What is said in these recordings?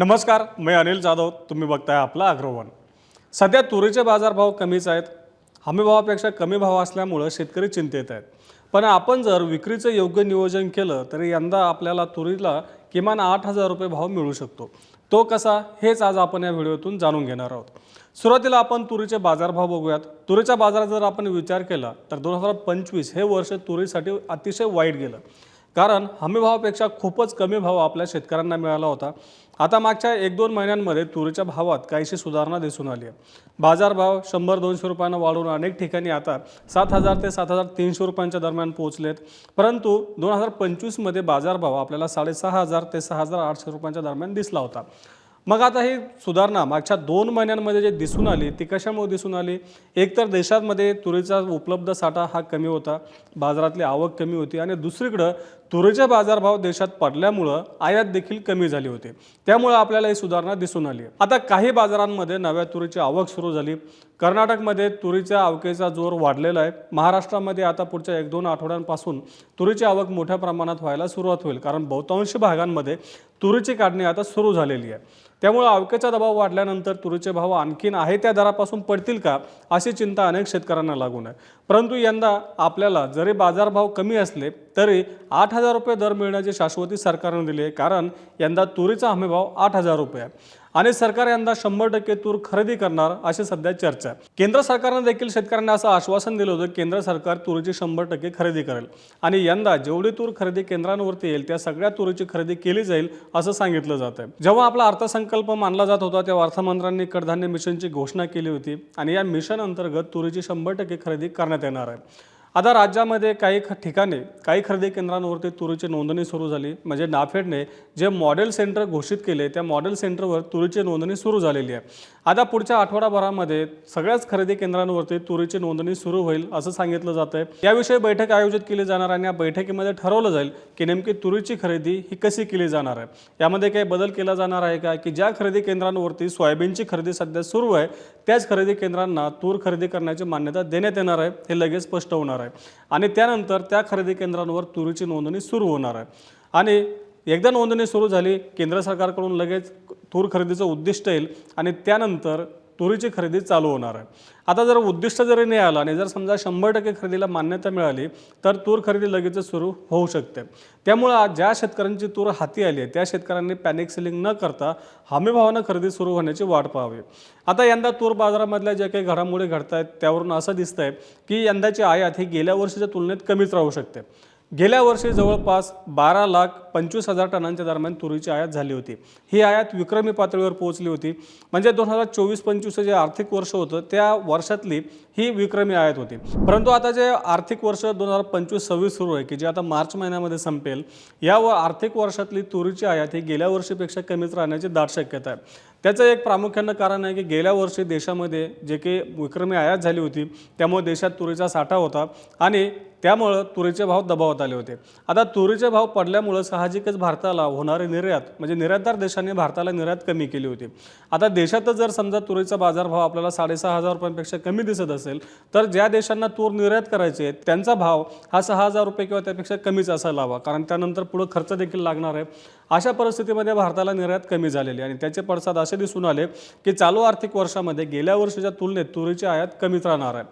नमस्कार मी अनिल जाधव तुम्ही बघताय आपला अग्रवन. सध्या तुरीचे बाजारभाव कमीच आहेत. हमीभावापेक्षा कमी भाव असल्यामुळं शेतकरी चिंतेत आहेत. पण आपण जर विक्रीचं योग्य नियोजन केलं तर यंदा आपल्याला तुरीला किमान आठ हजार रुपये भाव मिळू शकतो. तो कसा हेच आज आपण या व्हिडिओतून जाणून घेणार आहोत. सुरुवातीला आपण तुरीचे बाजारभाव बघूयात. तुरीच्या बाजारात जर आपण विचार केला तर दोन हजार पंचवीस हे वर्ष तुरीसाठी अतिशय वाईट गेलं. कारण हमीभावापेक्षा खूपच कमी भाव आपल्या शेतकऱ्यांना मिळाला होता. आता मागच्या एक दोन महिन्यांमध्ये तुरीच्या भावात काहीशी सुधारणा दिसून आली आहे. बाजारभाव शंभर दोनशे रुपयांना वाढून अनेक ठिकाणी आता सात हजार ते सात हजार तीनशे रुपयांच्या दरम्यान पोहोचलेत. परंतु दोन हजार पंचवीसमध्ये बाजारभाव आपल्याला साडेसहा हजार ते सहा हजार आठशे रुपयांच्या दरम्यान दिसला होता. मग आता ही सुधारणा मागच्या दोन महिन्यांमध्ये जे दिसून आली ती कशामुळे दिसून आली? एकतर देशामध्ये तुरीचा उपलब्ध साठा हा कमी होता बाजारातली आवक कमी होती आणि दुसरीकडं तुरीचे बाजारभाव देशात पडल्यामुळं आयात देखील कमी झाली होती. त्यामुळं आपल्याला ही सुधारणा दिसून आली. आता काही बाजारांमध्ये नव्या तुरीची आवक सुरू झाली. कर्नाटकमध्ये तुरीच्या आवकेचा जोर वाढलेला आहे. महाराष्ट्रामध्ये आता पुढच्या एक दोन आठवड्यांपासून तुरीची आवक मोठ्या प्रमाणात व्हायला सुरुवात होईल. कारण बहुतांश भागांमध्ये तुरीची काढणी आता सुरू झालेली आहे. त्यामुळे अवकेचा दबाव वाढल्यानंतर तुरीचे भाव आणखीन आहे त्या दरापासून पडतील का अशी चिंता अनेक शेतकऱ्यांना लागून आहे. परंतु यंदा आपल्याला जरी बाजारभाव कमी असले तरी आठ हजार रुपये दर मिळण्याची शाश्वती सरकारने दिली आहे. कारण यंदा तुरीचा हमीभाव आठ हजार रुपये आहे. आणि सरकार यंदा शंभर टक्के तूर खरेदी करणार अशी सध्या चर्चा आहे. केंद्र सरकारनं देखील शेतकऱ्यांना असं आश्वासन दिलं होतं केंद्र सरकार तुरीची शंभर टक्के खरेदी करेल. आणि यंदा जेवढी तूर खरेदी केंद्रांवरती येईल त्या सगळ्या तुरीची खरेदी केली जाईल असं सांगितलं जात आहे. जेव्हा आपला अर्थसंकल्प मानला जात होता तेव्हा अर्थमंत्र्यांनी कडधान्य मिशनची घोषणा केली होती आणि या मिशन अंतर्गत तुरीची शंभर टक्के खरेदी करण्यात येणार आहे. आता राज्यामध्ये काही ख- ठिकाणी काही खरेदी केंद्रांवरती तुरीची नोंदणी सुरू झाली. म्हणजे नाफेडने जे मॉडेल सेंटर घोषित केले त्या मॉडेल सेंटरवर तुरीची नोंदणी सुरू झालेली आहे. आता पुढच्या आठवडाभरामध्ये सगळ्याच खरेदी केंद्रांवरती तुरीची नोंदणी सुरू होईल असं सांगितलं जातं आहे. याविषयी बैठक आयोजित केली जाणार आणि या बैठकीमध्ये ठरवलं जाईल की नेमकी तुरीची खरेदी ही कशी केली जाणार आहे. यामध्ये काही बदल केला जाणार आहे का? की ज्या खरेदी केंद्रांवरती सोयाबीनची खरेदी सध्या सुरू आहे त्याच खरेदी केंद्रांना तूर खरेदी करण्याची मान्यता देण्यात येणार आहे हे लगेच स्पष्ट होणार आहे. आणि त्यानंतर त्या खरेदी केंद्रांवर तुरीची नोंदणी सुरू होणार आहे. आणि एकदा नोंदणी सुरू झाली केंद्र सरकारकडून लगेच तूर खरेदीचं उद्दिष्ट येईल. आणि त्यानंतर तुरीची खरेदी चालू होणार आहे. आता जर उद्दिष्ट जरी नाही आलं आणि जर समजा शंभर टक्के खरेदीला मान्यता मिळाली तर तूर खरेदी लगेच सुरू होऊ शकते. त्यामुळं ज्या शेतकऱ्यांची तूर हाती आली आहे त्या शेतकऱ्यांनी पॅनिक सेलिंग न करता हमीभावानं खरेदी सुरू होण्याची वाट पाहावी. आता यंदा तूर बाजारामधल्या ज्या काही घडामोडी घडत आहेत त्यावरून असं दिसतंय की यंदाची आयात ही गेल्या वर्षीच्या तुलनेत कमीच राहू शकते. गेल्या वर्षी जवळपास बारा लाख पंचवीस हजार टनांच्या दरम्यान तुरीची आयात झाली होती. ही आयात विक्रमी पातळीवर पोहोचली होती. म्हणजे दोन हजार चोवीस पंचवीसचं जे आर्थिक वर्ष होतं त्या वर्षातली ही विक्रमी आयात होती. परंतु आता जे आर्थिक वर्ष दोन हजार पंचवीस सव्वीस सुरू आहे की जे आता मार्च महिन्यामध्ये संपेल या व आर्थिक वर्षातली तुरीची आयात ही गेल्या वर्षीपेक्षा कमीच राहण्याची दाट शक्यता आहे. त्याचं एक प्रामुख्यानं कारण आहे की गेल्या वर्षी देशामध्ये जे काही विक्रमी आयात झाली होती त्यामुळे देशात तुरीचा साठा होता आणि त्यामुळं तुरीचे भाव दबावात आले होते. आता तुरीचे भाव पडल्यामुळं साहजिकच भारताला होणारे निर्यात म्हणजे निर्यातदार देशांनी भारताला निर्यात कमी केली होती. आता देशातच जर समजा तुरीचा बाजारभाव आपल्याला साडेसहा हजार रुपयांपेक्षा कमी दिसत असेल तर ज्या देशांना तूर निर्यात करायचे आहे त्यांचा भाव हा सहा हजार रुपये किंवा त्यापेक्षा कमीच असायला हवा कारण त्यानंतर पुढं खर्च देखील लागणार आहे. अशा परिस्थितीमध्ये भारताला निर्यात कमी झालेली आणि त्याचे पडसाद असे दिसून आले की चालू आर्थिक वर्षामध्ये गेल्या वर्षीच्या तुलनेत तुरीची आयात कमीच राहणार आहे.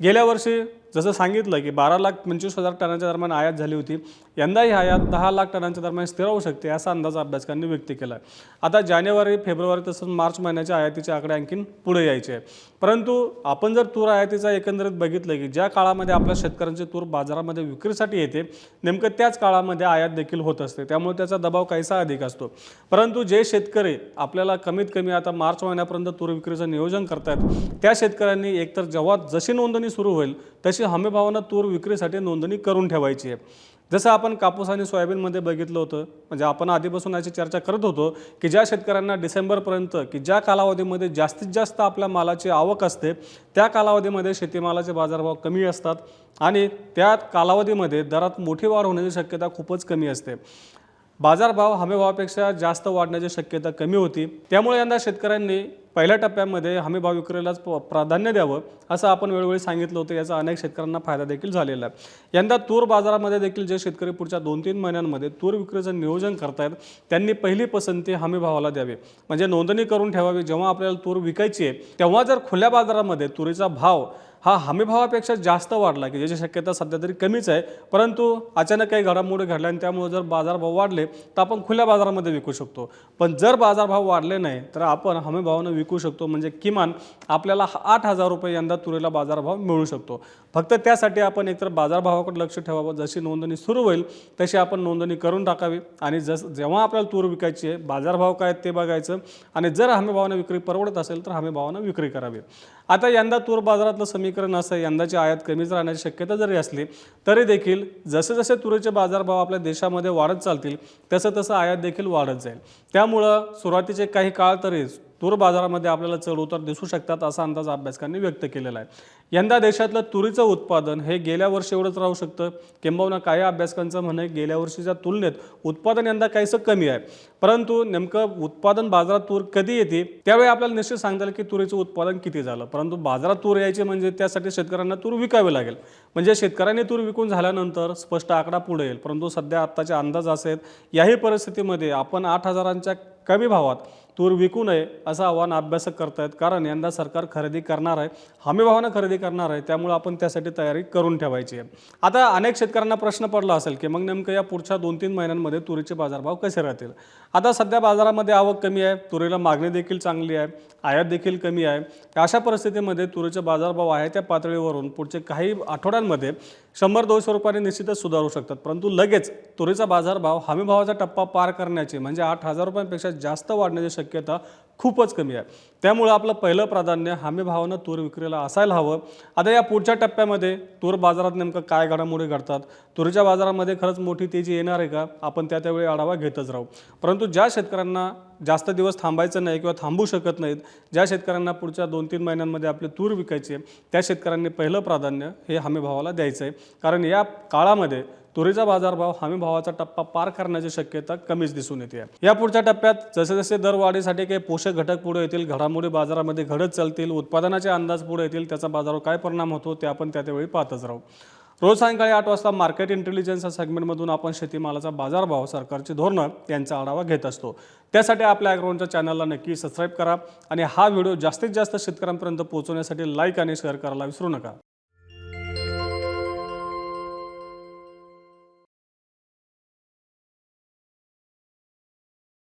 गेल्या वर्षी जसं सांगितलं की बारा लाख पंचवीस हजार टनांच्या दरम्यान आयात झाली होती. यंदा ही आयात दहा लाख टनांच्या दरम्यान स्थिर होऊ शकते असा अंदाज अभ्यासकांनी व्यक्त केला आहे आता जानेवारी फेब्रुवारी तसंच मार्च महिन्याच्या आयातीचे आकडे आणखीन पुढे यायचे आहे परंतु आपण जर तूर आयातीचा एकंदरीत बघितलं की ज्या काळामध्ये आपल्या शेतकऱ्यांची तूर बाजारामध्ये विक्रीसाठी येते नेमकं त्याच काळामध्ये आयात देखील होत असते. त्यामुळे त्याचा दबाव काहीसा अधिक असतो. परंतु जे शेतकरी आपल्याला कमीत कमी आता मार्च महिन्यापर्यंत तूर विक्रीचं नियोजन करतायत त्या शेतकऱ्यांनी एकतर जेव्हा जशी नोंदणी सुरू होईल तशी हमीभावानं तूर विक्रीसाठी नोंदणी करून ठेवायची आहे. जसं आपण कापूस आणि सोयाबीनमध्ये बघितलं होतं म्हणजे आपण आधीपासून याची चर्चा करत होतो की ज्या शेतकऱ्यांना डिसेंबरपर्यंत की ज्या कालावधीमध्ये जास्तीत जास्त आपल्या मालाची आवक असते त्या कालावधीमध्ये शेतीमालाचे बाजारभाव कमी असतात आणि त्या कालावधीमध्ये दरात मोठी वाढ होण्याची शक्यता खूपच कमी असते. बाजारभाव हमीभावापेक्षा जास्त वाढण्याची शक्यता कमी होती. त्यामुळे यंदा शेतकऱ्यांनी पहिल्या टप्प्यामध्ये हमीभाव विक्रीलाच प- प्राधान्य द्यावं असं आपण वेळोवेळी सांगितलं होतं. याचा अनेक शेतकऱ्यांना फायदा देखील झालेला आहे. यंदा तूर बाजारामध्ये देखील जे शेतकरी पुढच्या दोन तीन महिन्यांमध्ये तूर विक्रीचं नियोजन करतायत त्यांनी पहिली पसंती हमीभावाला द्यावी. म्हणजे नोंदणी करून ठेवावी. जेव्हा आपल्याला तूर विकायची आहे तेव्हा जर खुल्या बाजारामध्ये तुरीचा भाव हा हमीभावापेक्षा जास्त वाढला की ज्याची शक्यता सध्या तरी कमीच आहे. परंतु अचानक काही घडामोडी घडल्या आणि त्यामुळे जर बाजारभाव वाढले तर आपण खुल्या बाजारामध्ये विकू शकतो. पण जर बाजारभाव वाढले नाही तर आपण हमीभावानं विकू शकतो. म्हणजे किमान आपल्याला आठ हजार रुपये यंदा तुरीला बाजारभाव मिळू शकतो. फक्त त्यासाठी आपण एकतर बाजारभावाकडे लक्ष ठेवावं. जशी नोंदणी सुरू होईल तशी आपण नोंदणी करून टाकावी. आणि जस जेव्हा आपल्याला तूर विकायची आहे बाजारभाव काय आहेत ते बघायचं. आणि जर हमीभावानं विक्री परवडत असेल तर हमीभावानं विक्री करावी. आता यंदा तूर बाजारातलं समीकरण असं यंदाची आयात कमीच राहण्याची शक्यता जरी असली तरी देखील जसे जसे तुरीचे बाजारभाव आपल्या देशामध्ये वाढत चालतील तसं तसं आयात देखील वाढत जाईल. त्यामुळं सुरुवातीचे काही काळ तरी तूर बाजारामध्ये आपल्याला चढ उतार दिसू शकतात असा अंदाज अभ्यासकांनी व्यक्त केलेला आहे. यंदा देशातलं तुरीचं उत्पादन हे गेल्या वर्षी एवढंच राहू शकतं. किंबहुना काही अभ्यासकांचं म्हणणं गेल्या वर्षीच्या तुलनेत उत्पादन यंदा काहीसं कमी आहे. परंतु नेमकं उत्पादन बाजारात तूर कधी येते त्यावेळी आपल्याला निश्चित सांगता येईल की तुरीचं उत्पादन किती झालं. परंतु बाजारात तूर यायचे म्हणजे त्यासाठी शेतकऱ्यांना तूर विकावे लागेल. म्हणजे शेतकऱ्यांनी तूर विकून झाल्यानंतर स्पष्ट आकडा पुढे येईल. परंतु सध्या आत्ताचे अंदाज असे आहेत याही परिस्थितीमध्ये आपण आठ हजारांच्या कमी भावात तूर विकू नये असं आव्हान अभ्यासक करतायत. कारण यंदा सरकार खरेदी करणार आहे. हमीभावानं खरेदी करणार आहे. त्यामुळे आपण त्यासाठी तयारी करून ठेवायची आहे. आता अनेक शेतकऱ्यांना प्रश्न पडला असेल की मग नेमकं या पुढच्या दोन तीन महिन्यांमध्ये तुरीचे बाजारभाव कसे राहतील? आता सध्या बाजारामध्ये आवक कमी आहे तुरीला मागणी देखील चांगली आहे आयात देखील कमी आहे. अशा परिस्थितीमध्ये तुरीचे बाजारभाव आहे त्या पातळीवरून पुढचे काही आठवड्यांमध्ये शंभर दोनशे रुपयांनी निश्चितच सुधारू शकतात. परंतु लगेच तुरीचा बाजारभाव हमीभावाचा टप्पा पार करण्याची म्हणजे आठ हजार रुपयांपेक्षा जास्त वाढण्याची शक्यता खूपच कमी आहे. त्यामुळं आपलं पहिलं प्राधान्य हमी भावानं तूर विक्रीला असायला हवं. आता या पुढच्या टप्प्यामध्ये तूर बाजारात नेमकं काय घडामोडी घडतात? तुरीच्या बाजारामध्ये खरंच मोठी तेजी येणार आहे का? आपण त्या त्यावेळी आढावा घेतच राहू. परंतु ज्या शेतकऱ्यांना जास्त दिवस थांबायचं नाही किंवा थांबू शकत नाहीत ज्या शेतकऱ्यांना पुढच्या दोन तीन महिन्यांमध्ये आपले तूर विकायची आहे त्या शेतकऱ्यांनी पहिलं प्राधान्य हे हमी भावाला द्यायचं आहे कारण या काळामध्ये तुरीचा बाजारभाव हमी भावाचा टप्पा पार करण्याची शक्यता कमीच दिसून येते. या पुढच्या टप्प्यात जसे जसे दरवाढीसाठी काही पोषक घटक पुढे येतील घडामोडी बाजारामध्ये घडत चालतील उत्पादनाचे अंदाज पुढे येतील त्याचा बाजारावर काय परिणाम होतो ते आपण त्या त्यावेळी पाहतच राहू. रोज सायंकाळी आठ वाजता मार्केट इंटेलिजन्स या सेगमेंटमधून आपण शेतीमालाचा बाजारभाव सरकारची धोरणं यांचा आढावा घेत असतो. त्यासाठी आपल्या ॲग्रोनच्या चॅनलला नक्की सबस्क्राईब करा आणि हा व्हिडिओ जास्तीत जास्त शेतकऱ्यांपर्यंत पोहोचवण्यासाठी लाईक आणि शेअर करायला विसरू नका.